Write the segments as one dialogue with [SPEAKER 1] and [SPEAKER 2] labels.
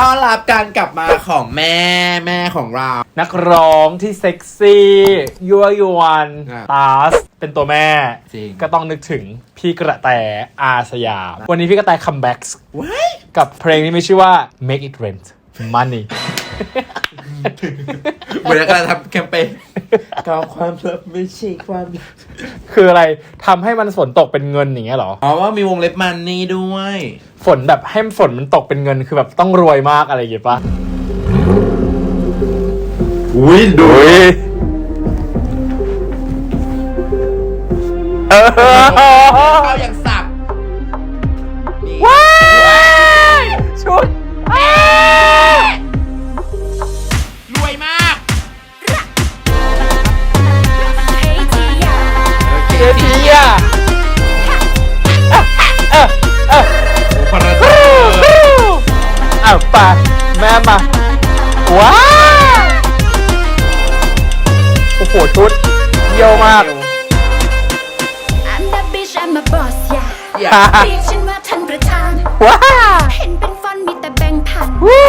[SPEAKER 1] ต้อนรับการกลับมาของแม่แม่ของเรา
[SPEAKER 2] นักร้องที่เซ็กซี่ยั่วยวน
[SPEAKER 1] ครับ
[SPEAKER 2] ตาส เป็นตัวแม่
[SPEAKER 1] จริง
[SPEAKER 2] ก็ต้องนึกถึงพี่กระแตอาสยาม วันนี้พี่กระแตคัมแบ็ก
[SPEAKER 1] ว้าย
[SPEAKER 2] กับเพลงที่มีชื่อว่า Make It Rain Money
[SPEAKER 1] เหมือนกำลังทำแคมเปญกาวความลับไม่ใช่ความลับ
[SPEAKER 2] คืออะไรทำให้มันฝนตกเป็นเงินอย่างเงี้ยเหรอ
[SPEAKER 1] อ๋อว่ามีวงเล็บมันนี่ด้วย
[SPEAKER 2] ฝนแบบให้ฝนมันตกเป็นเงินคือแบบต้องรวยมากอะไรอย่างเงี้ยปะ
[SPEAKER 1] อุ้ยดู
[SPEAKER 2] เออ โอ้โหชุดเยี่ยวมาก
[SPEAKER 3] I'm the bitch I'm a boss อย่า
[SPEAKER 1] อย่า
[SPEAKER 3] เรียกฉันว่าท่านประธาน
[SPEAKER 2] ว้าว
[SPEAKER 3] เห็นเป็นฟอนต์มีแต่แบงค์พัน
[SPEAKER 2] วู้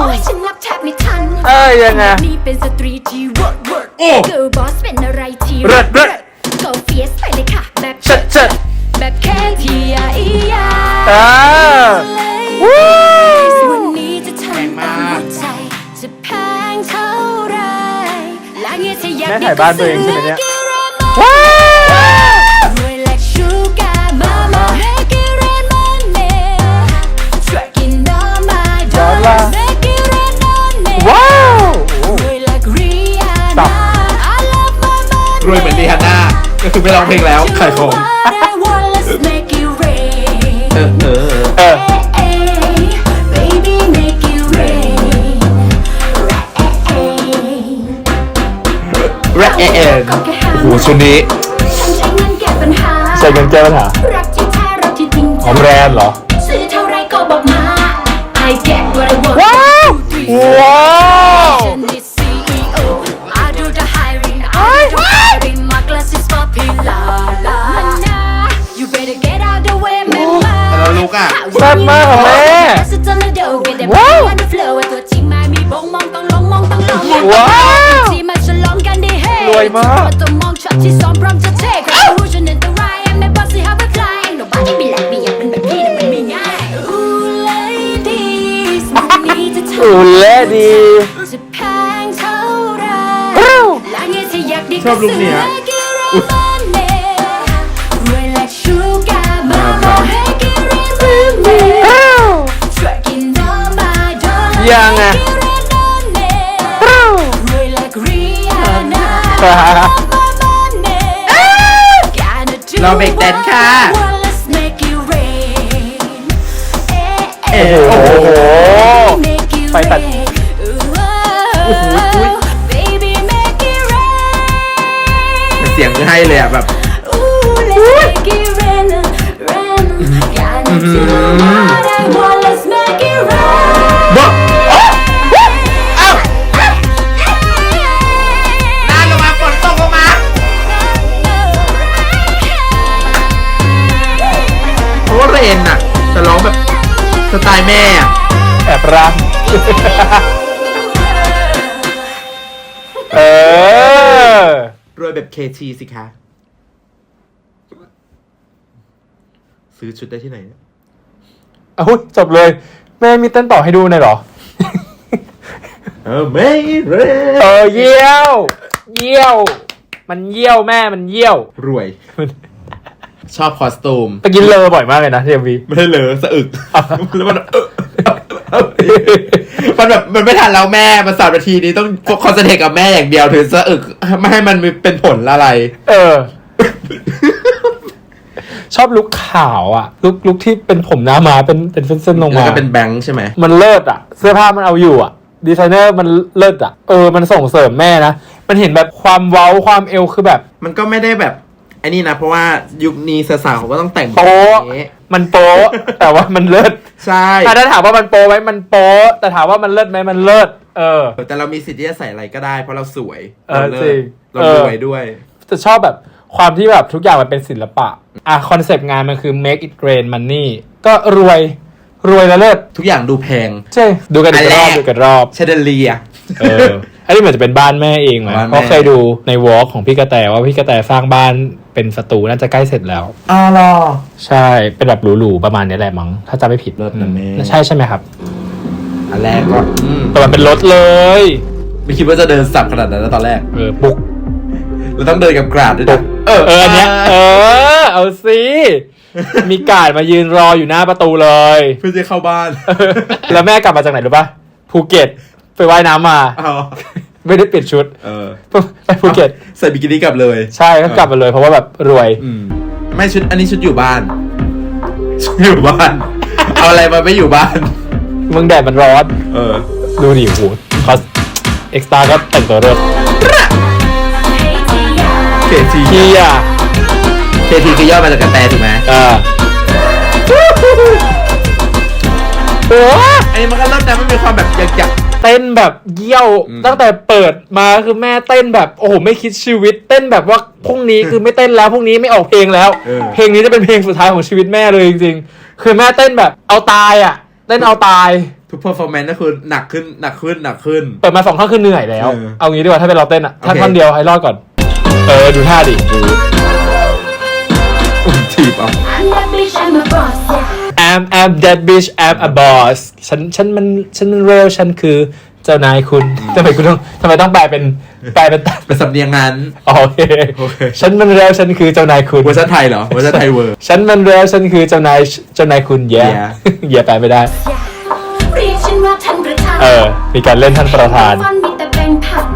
[SPEAKER 3] โอ้ยฉันนับแทบไม่ทัน
[SPEAKER 2] เอ้ยยังไง
[SPEAKER 3] นี่เป็นสตรีที่ work work
[SPEAKER 1] โอ้
[SPEAKER 3] girl boss เป็นอะไรที่
[SPEAKER 2] เลิศเลิศ
[SPEAKER 3] go fierce ไปเลยค่ะแบบ
[SPEAKER 2] เชิดเชิด
[SPEAKER 3] แบบแค่ที่อยาอียา
[SPEAKER 2] อ่า ถ่ายบ้านตัวเองใช่ไหมเนี่ย
[SPEAKER 3] ว้า
[SPEAKER 2] ว้าว
[SPEAKER 3] รวย like sugar mama make it rain money Tracking all my
[SPEAKER 2] ย้อนว่า
[SPEAKER 3] dollars make it rain money
[SPEAKER 2] ว้าว
[SPEAKER 3] รวย like
[SPEAKER 2] ตั
[SPEAKER 3] Rihanna
[SPEAKER 2] บ
[SPEAKER 3] I love my money
[SPEAKER 1] รวยเหมือนรีฮาน่าก็คือไม่ร้องเพลงแล้วขายของ
[SPEAKER 3] What I want, let's make it rain
[SPEAKER 1] เออเออ
[SPEAKER 2] เออ
[SPEAKER 1] แรกเอ็นโอ้โหชุดนี้
[SPEAKER 3] ใช้เงินแก้ปัญหา
[SPEAKER 2] ใส่เงินแก้ปัญหา
[SPEAKER 3] รักที่แท้รักที่จริง
[SPEAKER 2] หอมแรนเหรอ
[SPEAKER 3] ซื้อเท่าไรก็บอกมา I get what I want
[SPEAKER 2] ว้าว
[SPEAKER 3] Two, three,
[SPEAKER 2] ว้าว
[SPEAKER 3] ฉันนี่ CEO I do the hiring I do the hiring My glass is popular Mana You better get out the way แม่มา
[SPEAKER 1] แล้วลุกอะ
[SPEAKER 2] แซ่บมากค่ะแม่ว้าว วยมาก
[SPEAKER 3] อูเล่ดีชอมพร้อมจะเทครู้ฉันอันตรา เราเบร
[SPEAKER 1] กแดนซ์ค่ะ
[SPEAKER 3] what I want, let's make it rain
[SPEAKER 1] เอ๊ะ
[SPEAKER 2] โอ้โห
[SPEAKER 3] Make it
[SPEAKER 2] ไปตัด
[SPEAKER 3] rain
[SPEAKER 1] โอ้โหอุ๊ย
[SPEAKER 3] Baby make it rain
[SPEAKER 1] เสียงคือให้เลยอะแบบ
[SPEAKER 3] Ooh, let's make it rain, rain. Gotta do what I want,
[SPEAKER 1] รวยแบบเคทีสิคะ ซื้อชุดได้ที่ไหนเนี่ย
[SPEAKER 2] เอาจบเลย แม่มีเต้นต่อให้ดูหน่อยเหรอ
[SPEAKER 1] เออไม่เร
[SPEAKER 2] เออเยี่ยว เยี่ยว มันเยี่ยวแม่มันเยี่ยว
[SPEAKER 1] รวย ชอบคอสตูม
[SPEAKER 2] ตะกินเลอบ่อยมากเลยนะทีวี
[SPEAKER 1] ไม่ได้เหลอสะอึก แล้วมันเออ มันแบบมันไม่ทันแล้วแม่มันสามนาทีนี้ต้องคอนเซนเทรตกับแม่อย่างเดียวถึงสะอึกไม่ให้มันเป็นผลอะไร
[SPEAKER 2] เออ ชอบลุกขาวอะ ลุกลุกที่เป็นผมหน้ามาเป็นเป็นเส้นๆลง
[SPEAKER 1] แล้ว
[SPEAKER 2] มา
[SPEAKER 1] ก็เป็นแบงค์ใช่ไหม
[SPEAKER 2] มันเลิศอะ เสื้อผ้ามันเอาอยู่อะดีไซเนอร์มันเลิศอะ เออ มันส่งเสริมแม่นะ มันเห็นแบบความเว้าความเอวคือแบบ
[SPEAKER 1] มันก็ไม่ได้แบบไอ้นี่นะ เพราะว่ายุคนี้สาวๆเขาก็ต้องแต่งแบบ
[SPEAKER 2] โป๊ะ
[SPEAKER 1] นี้
[SPEAKER 2] มันโป๊ะแต่ว่ามันเลิศ
[SPEAKER 1] ใช่
[SPEAKER 2] อะถ้าถามว่ามันโป๊ะไหมมันโป๊ะแต่ถามว่ามันเลิศไหมมันเลิศเออ
[SPEAKER 1] แต่เรามีสิทธิ์ที่จะใส่อะไรก็ได้ เพราะเราสวย
[SPEAKER 2] เออ
[SPEAKER 1] เรา
[SPEAKER 2] จริง
[SPEAKER 1] เรา
[SPEAKER 2] เออ
[SPEAKER 1] รวยด้วย
[SPEAKER 2] จะชอบแบบความที่แบบทุกอย่างมันเป็นศิลปะ อะคอนเซปต์งานมันคือ make it rain money ก็รวยรวยแล้วเลิศ
[SPEAKER 1] ทุกอย่างดูแพง
[SPEAKER 2] ใช่ ดูกันอีกรอบ
[SPEAKER 1] อันแรก
[SPEAKER 2] ดูกันรอบ
[SPEAKER 1] เชเดเลีย
[SPEAKER 2] เออ อันนี้เหมือนจะเป็นบ้านแม่เองนะ
[SPEAKER 1] บ้านแม่
[SPEAKER 2] เพราะเคยดูในวอล์กของพี่กระแตว่าพี่กระแตสร้างบ้านเป็นสตูน่าจะใกล้เสร็จแล้ว
[SPEAKER 1] อ๋อเหรอ
[SPEAKER 2] ใช่เป็นแบบหรูๆประมาณนี้แหละมั้งถ้าจำไม่ผิด
[SPEAKER 1] เลิศนะแม่
[SPEAKER 2] ใช่ใช่ไหมครับ
[SPEAKER 1] อันแรกก็อืม
[SPEAKER 2] แต่มันเป็นรถเลย
[SPEAKER 1] ไม่คิดว่าจะเดินสับขนาดนั้นนะตอนแรก
[SPEAKER 2] เออปุก
[SPEAKER 1] เราต้องเดินกับกราดด้วย
[SPEAKER 2] ปุ
[SPEAKER 1] นะ
[SPEAKER 2] กเออเอออันเนี้ยเออ เอาสิมีการดมายืนรออยู่หน้าประตูเลย
[SPEAKER 1] เพื่อจะเข้าบ้าน
[SPEAKER 2] แล้วแม่กลับมาจากไหนรู้ปะภูเก็ต ไปว่ายน้ำมา
[SPEAKER 1] อ๋อ
[SPEAKER 2] ไม่ได้เปลี่ยนชุด
[SPEAKER 1] เออ
[SPEAKER 2] ไปภูเก็ต
[SPEAKER 1] ใส่บิกินี่กลับเลย
[SPEAKER 2] ใช่ก็กลับมาเลยเพราะว่าแบบรวย
[SPEAKER 1] อืมไม่ชุดอันนี้ชุดอยู่บ้าน ชุดอยู่บ้าน เอาอะไรมาไม่อยู่บ้าน
[SPEAKER 2] มึงแดดมันร้อน
[SPEAKER 1] เออ
[SPEAKER 2] ดูดิโหคอสเอ็กซ์ตาก็แต่งตัวเลิศ
[SPEAKER 1] เคที
[SPEAKER 2] เฮีย
[SPEAKER 1] เคทีคือย่อมาจากกระแตถูกไหม
[SPEAKER 2] อ่าโอ้
[SPEAKER 1] อั นนี้มันก็เริ่มแต่ไม่มีความแบบอยากอยาก
[SPEAKER 2] เต้นแบบเยี่ยว
[SPEAKER 1] อืม
[SPEAKER 2] ตั้งแต่เปิดมาคือแม่เต้นแบบโอ้โหไม่คิดชีวิต เต้นแบบว่าพรุ่งนี้คือไม่เต้นแล้วพรุ่งนี้ไม่ออกเพลงแล้วเพลงนี้จะเป็นเพลงสุดท้ายของชีวิตแม่เลยจริงๆคือแม่เต้นแบบเอาตายอะเต้นเอาตาย
[SPEAKER 1] ทุก performance ก็คือหนักขึ้นหนักขึ้นหนักขึ้น
[SPEAKER 2] เปิดมาสองท่อนคือเหนื่อยแล้ว
[SPEAKER 1] เออ
[SPEAKER 2] เอางี้ดีกว่าถ้าเป็นเราเต้นอะท่อน
[SPEAKER 1] โอเค
[SPEAKER 2] ท่อนเดียวให้รอดก่อน เออดูท่าดิ
[SPEAKER 1] อุ้ยถีบเอา
[SPEAKER 3] I'm that bitch, I'm a boss, yeah.
[SPEAKER 2] I'm I'm that bitch I'm a boss ฉันฉันมันฉันมันเร็วฉันคือเจ้านายคุณทำไมคุณต้องทำไมต้องแปลเป็นแปลเป็น
[SPEAKER 1] เป็นสำเนียงนั้น
[SPEAKER 2] อ๋อโอเค
[SPEAKER 1] โอเค
[SPEAKER 2] ฉันมันเร็วฉันคือเจ้านายคุณ
[SPEAKER 1] เวอร์ชันไทยเหรอ เวอร์ชันไทยเวอร์
[SPEAKER 2] ฉันมันเร็วฉันคือเจ้านายเจ้านายคุณแย่
[SPEAKER 1] Yeah
[SPEAKER 2] แย่แปลไม่ได้
[SPEAKER 3] เรียกฉันว่าท่านประธาน
[SPEAKER 2] เออ มีการเล่นท่านประธาน
[SPEAKER 3] ฟันมีแต่แบงค์พัน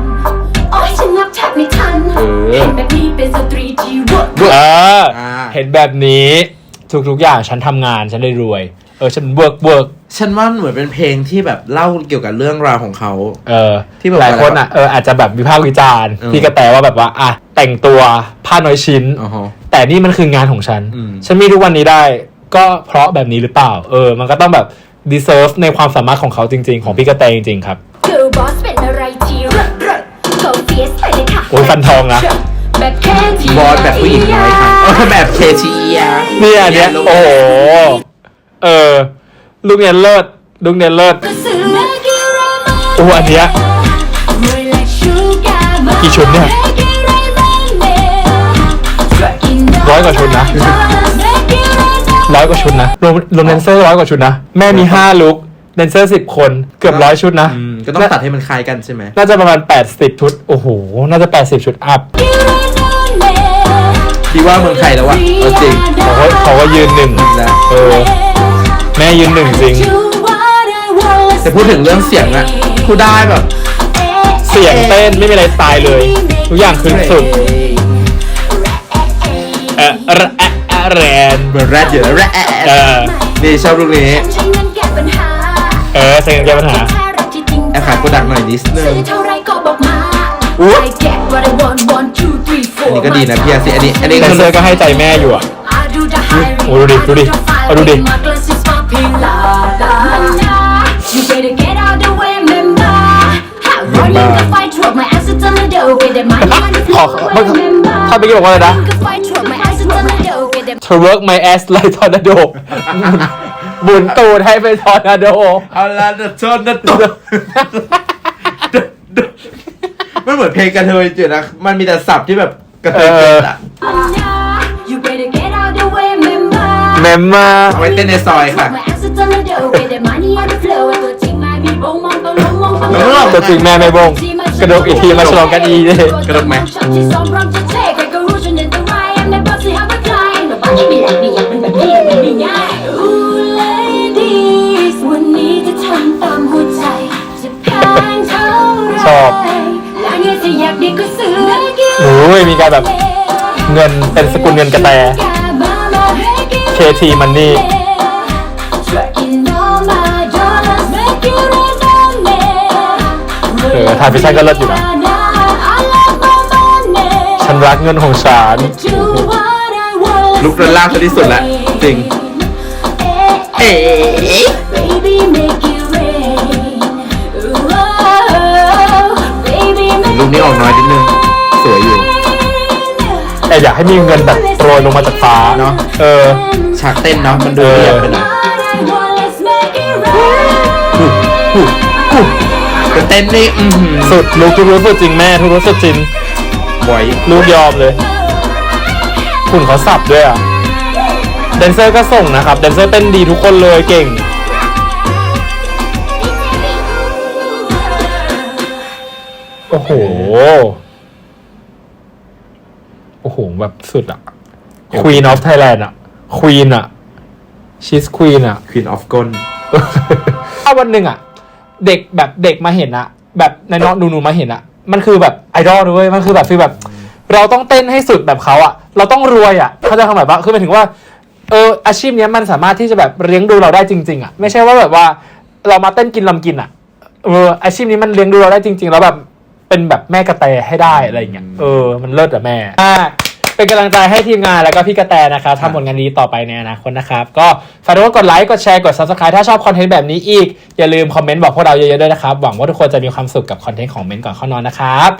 [SPEAKER 3] โอ้ยฉันนับแทบไม่ทัน
[SPEAKER 2] เออ
[SPEAKER 3] เห็นแบบนี้เป็นสตรีที่เวิร์ก
[SPEAKER 2] เออ
[SPEAKER 1] อ่า
[SPEAKER 2] เห็นแบบนี้ ทุก ๆ อย่างฉันทำงานฉันได้รวย เออ ฉันเวิร์กเวิร์ก
[SPEAKER 1] ฉันว่าเหมือนเป็นเพลงที่แบบเล่าเกี่ยวกับเรื่องราวของเขา
[SPEAKER 2] เออ
[SPEAKER 1] ที่แบบ
[SPEAKER 2] หลายคนอะเอออาจจะแบบวิพากษ์วิจารณ์
[SPEAKER 1] เออ
[SPEAKER 2] พี่กระแตว่าแบบว่าอะแต่งตัวผ้าน้อยชิ้น
[SPEAKER 1] อ๋อฮะ
[SPEAKER 2] แต่นี่มันคืองานของฉัน
[SPEAKER 1] อืม
[SPEAKER 2] ฉันมีทุกวันนี้ได้ ก็เพราะแบบนี้หรือเปล่า เออ มันก็ต้องแบบ deserve ในความสามารถของเขาจริง ๆ ของพี่กระแตจริง ๆ ครับ
[SPEAKER 3] เกิร์ลบอสเป็นอะไรที่เลิศเลิศก็เฟียสไปเลยค่ะ
[SPEAKER 2] โอ้ยฟันทองนะ
[SPEAKER 3] แบบแค่ที่
[SPEAKER 1] บอสแบบผู้หญิงน้อยค่ะเออแบบเคทีอะ
[SPEAKER 2] เนี่ยอันเนี้ยโอ้โหเออลูกเนี่ยเลิศลูกเนี่ยเลิศ
[SPEAKER 3] ก็ซื้อมากี่โรมา
[SPEAKER 2] โอ้อันเนี้ยกี่ชุดเนี่ยร้อยกว่าชุดนะร้อยกว่าชุดนะรวมรวมแดนเซอร์ร้อยกว่าชุดนะ แม่มีห้าลุกแดนเซอร์สิบคนเกือบร้อยชุดนะ
[SPEAKER 1] อืมก็ต้องตัดให้มันคล้ายกันใช่ไหม
[SPEAKER 2] น่าจะประมาณแปดสิบชุด โอ้โห น่าจะแปดสิบชุดอัพ
[SPEAKER 1] พี่ว่าเมืองไทยแล้ววะเอาจริง
[SPEAKER 2] เขาก็เขาก็ยืนหนึ่ง
[SPEAKER 1] นะ
[SPEAKER 2] เออ แม่ยืนหนึ่งจริง
[SPEAKER 1] แต่พูดถึงเรื่องเสียงอะกูได้แบบ
[SPEAKER 2] เสียงเต้นไม่มีอะไรตายเลย ทุกอย่างคือสุดเออแรแอะแอะแรน
[SPEAKER 1] เหมือนแรดอยู่แล้วแรด
[SPEAKER 2] เออ
[SPEAKER 1] นี่ชอบลูกนี้
[SPEAKER 2] เออเสียงแก้ปัญหา
[SPEAKER 1] แอบขายโปรดักต์หน่อยนิดนึ
[SPEAKER 3] ซื้
[SPEAKER 1] ง
[SPEAKER 3] อเท่าไร ก็บอกมา
[SPEAKER 1] อุ๊ย
[SPEAKER 3] I get what I want one two three
[SPEAKER 1] อัน
[SPEAKER 3] four
[SPEAKER 1] นี้ก็ดีนะพี่อาซีอันนี้อันนี้
[SPEAKER 2] แดนเซอร์ก็ให้ใจแม่อยู่อะ
[SPEAKER 3] I do the hiring
[SPEAKER 2] โอ้ดูดิดูดิเอาดูดิ
[SPEAKER 3] My glass is popping la la You better get out the way member How running the fight drop my ass into the door With the money on the
[SPEAKER 2] ขอ
[SPEAKER 3] floor
[SPEAKER 2] เมื่อ
[SPEAKER 3] member
[SPEAKER 2] ถ้าเมื่อกี้บอกว่าอะไรนะ
[SPEAKER 3] Running the fight drop my ass into the door With the
[SPEAKER 2] to work my ass like tornado บุนตูดให้เป็นทอร์นาโด
[SPEAKER 1] เอาละนะชนนะตัวมันเหมือนเพลงกันเทยจุดนะ มันมีแต่ศัพท์ที่แบบ กระเทยเต้นอะ
[SPEAKER 3] You better get out the way member
[SPEAKER 2] เมมมา
[SPEAKER 1] เอาไว้เต้นในซอยค่ะ
[SPEAKER 3] My ass into the door With the money on the floor ตัวจริงไม่มีบงมองต้องลงมองต้องลง
[SPEAKER 2] ตัวจริงแม่ไม่บง กระโดดอีกทีมาฉลองกันอีเลย
[SPEAKER 1] กระโดดไหม
[SPEAKER 3] ที่ซ้อมพร้อมจะเทคก็รู้ฉันในตัวร้าย I'm the boss ที่หาว่าใคร Nobody be like me อยากเป็นแบบพี่มันไม่ง่าย Ooh ladies วันนี้จะทำตามหัวใจจะแพงเท่าไร
[SPEAKER 2] ชอบ
[SPEAKER 3] แล้วเนี่ยจะอยากดีก็ซื้อ
[SPEAKER 2] โอ้ยมีการแบบเงินเป็นสกุลเงินกระแต KT Money เออทายพิชันก็เลิศอยู่นะ ฉันรักเงินของฉัน
[SPEAKER 1] ลุกเดินล่างซะที่สุดละจริง เอ๋
[SPEAKER 3] Baby make it rain
[SPEAKER 1] ลูกนี้ออกน้อยนิดนึง สวยอยู่
[SPEAKER 2] แต่อยากให้มีเงินแบบโปรยลงมาจากฟ้า
[SPEAKER 1] เนอะ
[SPEAKER 2] เออ
[SPEAKER 1] ฉากเต้นเนาะมันดูเรียบไปหน่อยปุ๊บปุ๊บแต่เต้นนี่อือหือ
[SPEAKER 2] สุดลูกทุกรู้สุดจริงแม่ทุกรู้สุดจริง
[SPEAKER 1] บอย
[SPEAKER 2] ลูกยอมเลยหุ่นเขาสับด้วยอะแดนเซอร์ก็ส่งนะครับแดนเซอร์เต้นดีทุกคนเลยเก่ง โอ้โห โอ้โหแบบสุดอะ Queen of Thailand อะ Queen อะ she's Queen อะ
[SPEAKER 1] ควีนออฟก้น
[SPEAKER 2] ถ้าวันหนึ่งอะเด็กแบบเด็กมาเห็นอะแบบในน้องหนูๆมาเห็นอะมันคือแบบไอดอลด้วยมันคือแบบฟีลแบบ เราต้องเต้นให้สุดแบบเขาอะเราต้องรวยอะเขาใจะคำแบบว่าคือหมายถึงว่าเอออาชีพเนี้ยมันสามารถที่จะแบบเลี้ยงดูเราได้จริง ๆอะไม่ใช่ว่าแบบว่าเรามาเต้นกินลำกินอะเอออาชีพนี้มันเลี้ยงดูเราได้จริง ๆ แล้วแบบ เป็นแบบแม่กระแตให้ได้อะไรอย่างเงี้ยเออมันเลิศอะแม่อ่าเป็นกำลังใจให้ทีมงานแล้วก็พี่กระแตนะครับทำผลงานดีต่อไปในอนาคตนะครับก็ฝากทุกคนกดไลค์กดแชร์กด subscribe ถ้าชอบคอนเทนต์แบบนี้อีก อย่าลืมคอมเมนต์บอกพวกเราเยอะๆด้วยนะครับ หวังว่าทุกคนจะมีความสุขกับคอนเทนต์ของเมนก่อนเข้านอนนะครับ